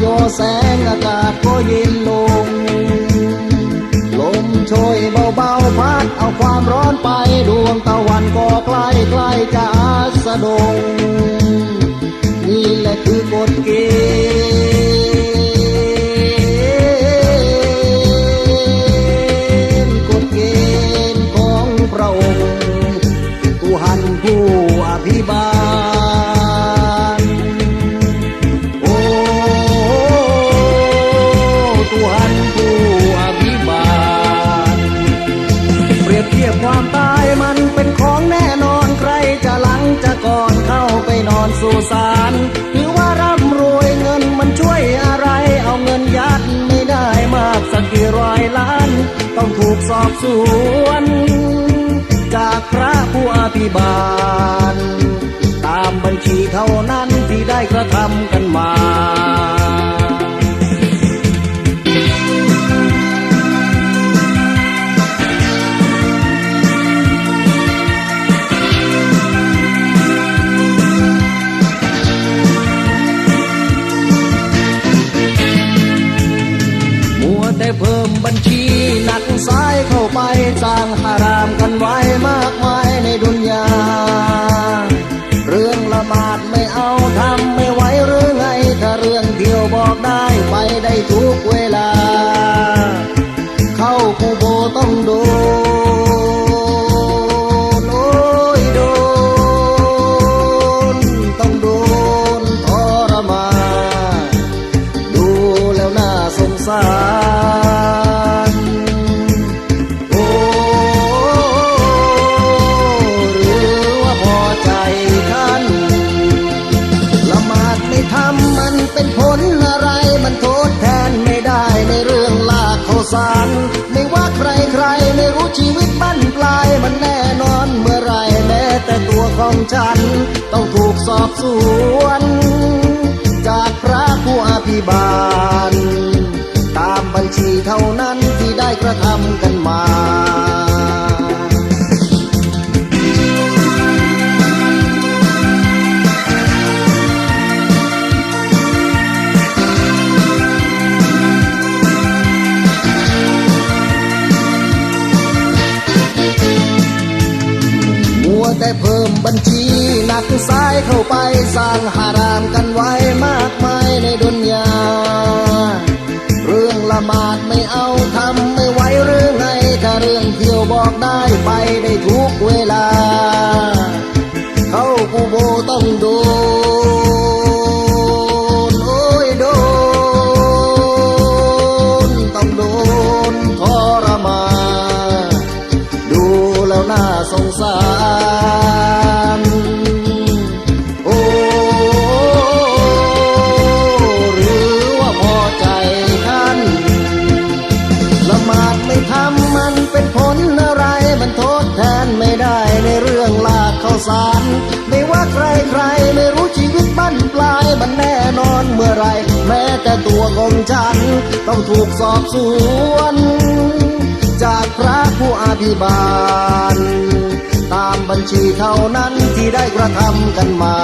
โยแสงอากาศก็ยินลง ลมโชยเบาๆพัดเอาความร้อนไปดวงตะวันก่อ อนสู่ศานหรือว่าร่ำรวยเงินมันช่วยอะไร เอาเงินยัดไม่ได้มากสักกี่ร้อยล้าน ต้องถูกสอบสวน จากพระผู้อภิบาล มัวแต่เพิ่มบัญชีหนักซ้ายเข้าไปสร้างหารามกันไว้มากมายในดุนยา เรื่องละหมาดไม่เอาทำไม่ไหวหรือไง ถ้าเรื่องเดียวบอกได้ไปได้ทุกเวลา เข้ากูโบต้องโดนโอ้ สาร ไม่ว่าใครใครไม่รู้ชีวิตบั้นปลายมันแน่นอนเมื่อไรแม้แต่ตัวของฉัน ต้องถูกสอบสวน จากพระผู้อภิบาล ตามบัญชีเท่านั้นที่ได้กระทำกันมา บัญชีหนักซ้ายเข้าไปสร้างหารามกันไว้มากมายในดุนยา เรื่องละหมาดไม่เอาทำไม่ไหวหรือไงถ้าเรื่องเที่ยวบอกได้ไปได้ทุกเวลา เข้ากูโบต้องดู สาร ไม่ว่าใครใครไม่รู้ชีวิตบั้นปลายมันแน่นอนเมื่อไร แม้แต่ตัวของฉัน ต้องถูกสอบสวน จากพระผู้อภิบาล ตามบัญชีเท่านั้นที่ได้กระทำกันมา